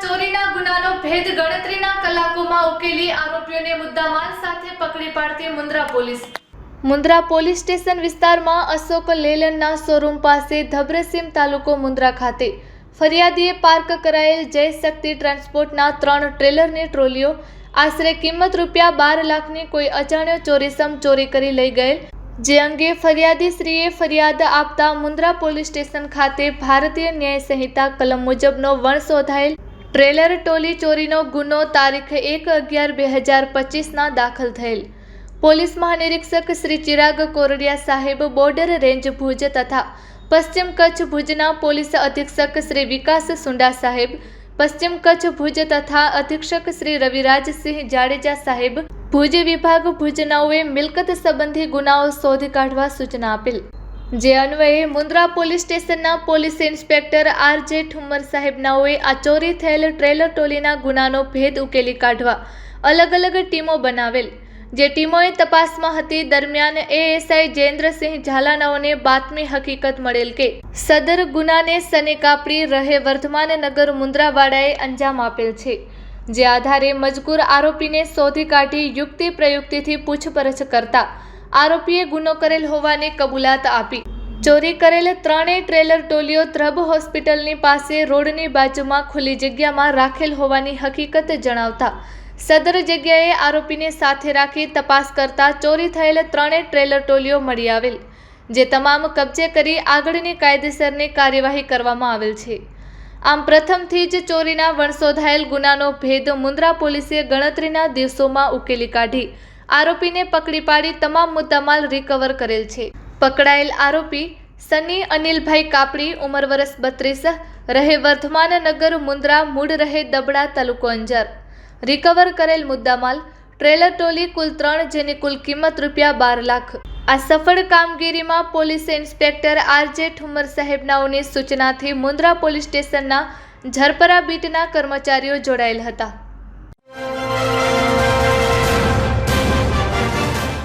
ચોરીના ગુનાનો ભેદ ગણતરીના કલાકોમાં ઉકેલી આરોપીઓને મુદ્દામાલ સાથે પકડી પાડતી Mundra police. Mundra police station વિસ્તારમાં અશોક લેલનના શોરૂમ પાસે ધબ્રસીમ તાલુકો મુન્દ્રા ખાતે ફરિયાદીએ પાર્ક કરાયેલ જય શક્તિ ટ્રાન્સપોર્ટના ત્રણ ટ્રેલરની ટ્રોલીઓ, આશરે કિંમત રૂપિયા બાર લાખની કોઈ અજાણ્યો ચોરીસમ ચોરી કરી લઈ ગયેલ, જે અંગે ફરિયાદીશ્રીએ ફરિયાદ આપતા મુન્દ્રા પોલીસ સ્ટેશન ખાતે ભારતીય ન્યાય સંહિતા કલમ મુજબનો વણ શોધાયેલ ટ્રેલર ટોલી ચોરીનો ગુનો તારીખ એક અગિયાર બે હજાર પચીસના દાખલ થયેલ. પોલીસ મહાનિરીક્ષક શ્રી ચિરાગ કોરડિયા સાહેબ બોર્ડર રેન્જ ભુજ તથા પશ્ચિમ કચ્છ ભુજના પોલીસ અધિક્ષક શ્રી વિકાસ સુંડા સાહેબ, પશ્ચિમ કચ્છ ભુજ તથા અધિક્ષક શ્રી રવિરાજસિંહ જાડેજા સાહેબ, ભુજ વિભાગ ભુજનાઓએ મિલકત સંબંધી ગુનાઓ શોધી કાઢવા સૂચના આપેલ. જે અન્વયે મુન્દ્રા પોલીસ સ્ટેશનના police inspector R J Thummar સાહેબનાઓએ આ ચોરી થયેલ ટ્રેલર ટોલીના ગુનાનો ભેદ ઉકેલી કાઢવા અલગ અલગ ટીમો બનાવેલ. જે ટીમોએ તપાસમાં હતી દરમિયાન એએસઆઈ જયેન્દ્રસિંહ ઝાલાનાઓને બાતમી હકીકત મળેલ કે સદર ગુનાને સને કાપડી રહે વર્ધમાન નગર મુન્દ્રાવાડાએ અંજામ આપેલ છે. જે આધારે મજકૂર આરોપીને શોધી કાઢી યુક્તિ પ્રયુક્તિથી પૂછપરછ કરતા આરોપીએ ગુનો કરેલ હોવાની કબૂલાત આપી. ચોરી કરેલ ત્રણેય ટ્રેલર ટોલીઓ ધ્રબ હોસ્પિટલની પાસે રોડની બાજુમાં ખુલ્લી જગ્યામાં રાખેલ હોવાની હકીકત જણાવતા, સદર જગ્યાએ આરોપીને સાથે રાખી તપાસ કરતા ચોરી થયેલ ત્રણેય ટ્રેલર ટોલીઓ મળી આવેલ, જે તમામ કબજે કરી આગળની કાયદેસરની કાર્યવાહી કરવામાં આવેલ છે. આમ પ્રથમથી જ ચોરીના વણસોધાયેલ ગુનાનો ભેદ મુન્દ્રા પોલીસે ગણતરીના દિવસોમાં ઉકેલી કાઢી. આરોપીને પકડી પાડી તમામ મુદ્દામાલ રિકવર કરેલ છે. પકડાયેલ આરોપી સની અનિલભાઈ કાપડી, ઉંમર વર્ષ બત્રીસ, રહે વર્ધમાન નગર મુન્દ્રા મૂળ રહે દબડા તાલુકો અંજાર. રિકવર કરેલ મુદ્દામાલ ટ્રેલર ટોલી કુલ ત્રણ જેની કુલ કિંમત રૂપિયા બાર લાખ. આ સફળ કામગીરીમાં પોલીસ ઇન્સ્પેક્ટર આરજે ઠુમર સાહેબનાઓની સૂચનાથી મુન્દ્રા પોલીસ સ્ટેશનના ઝરપરા બીટના કર્મચારીઓ જોડાયેલ હતા.